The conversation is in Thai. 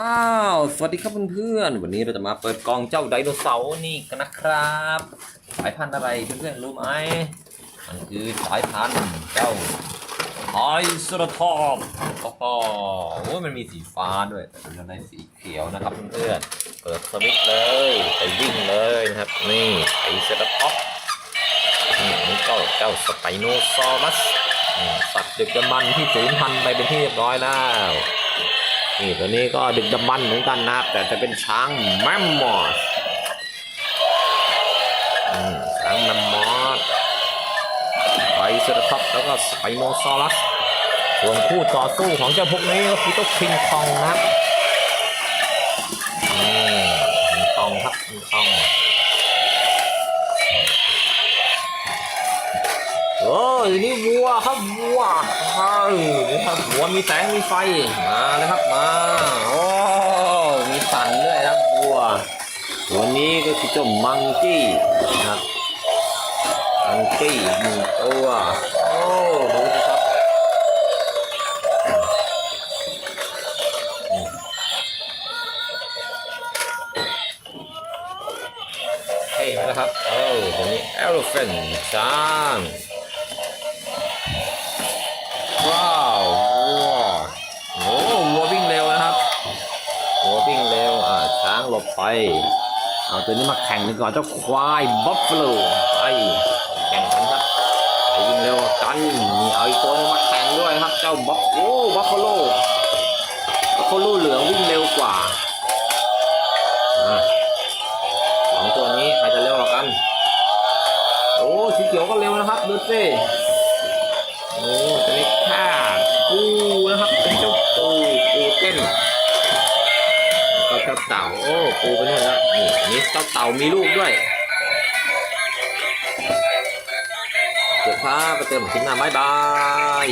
อ้าว สวัสดีครับเพื่อนๆ วันนี้เราจะมาเปิดกล่องเจ้าไดโนเสาร์นี่กันนะครับ สายพันธุ์อะไรเพื่อนๆรู้ไหม มันคือสายพันธุ์เจ้าไทรเซรทอปโอ้โหมันมีสีฟ้าด้วย แต่เราได้สีเขียวนะครับเพื่อนๆ เปิดสวิตช์เลย ไปวิ่งเลยนะครับ นี่ไทรเซรทอปนี่นี่เจ้าเจ้าสไปโนซอรัสสัตว์ดึกดำบรรที่สูญพันธุ์ไปเป็นที่เรียบร้อยแล้ว นี่ตัวนี้ก็ดึกดำบรรพ์เหมือนกันนะครับ แต่จะเป็นช้างแมมมอสช้างแมมมอสไปเซอร์ท็อปแล้วก็สไปโมซอรัสส่วนคู่ต่อสู้ของเจ้าพวกนี้ก็คือต้องคิงคองนะครับ โอ้ยนี่วัวครับวัวเฮ้ยนี่ครับวัวมีแสงมีไฟมาเลยครับมาโอ้มีสันด้วยครับวัวตัวนี้ก็คือเจ้ามังกี้นะครับมังกี้หนึ่งตัวโอ้ดูสิครับเท่ไหมนะครับเออตัวนี้ elephant ช้าง ช้างหลบไป เอาตัวนี้มาแข่งกันก่อนเจ้าควายบัฟเฟลไปแข่งกันครับไปวิ่งเร็วกันนี่เอาอีกตัวนึงมาแข่งด้วยครับ เจ้าบัฟโอ้บัฟเฟลบัฟเฟลเหลืองวิ่งเร็วกว่าอ่าสองตัวนี้ใครจะเร็วกว่ากัน โอ้สีเขียวก็เร็วนะครับดูสิโอ้ตัวนี้ค่าปูนะครับเป็นเจ้าปูปูเต้น ก็เจ้าเต่าโอ้ปูไปนู่นแล้วนี่อันนี่เจ้าเต่ามีลูกด้วยเดี๋ยวพาไปเติมคลิปหน้าบ๊ายบาย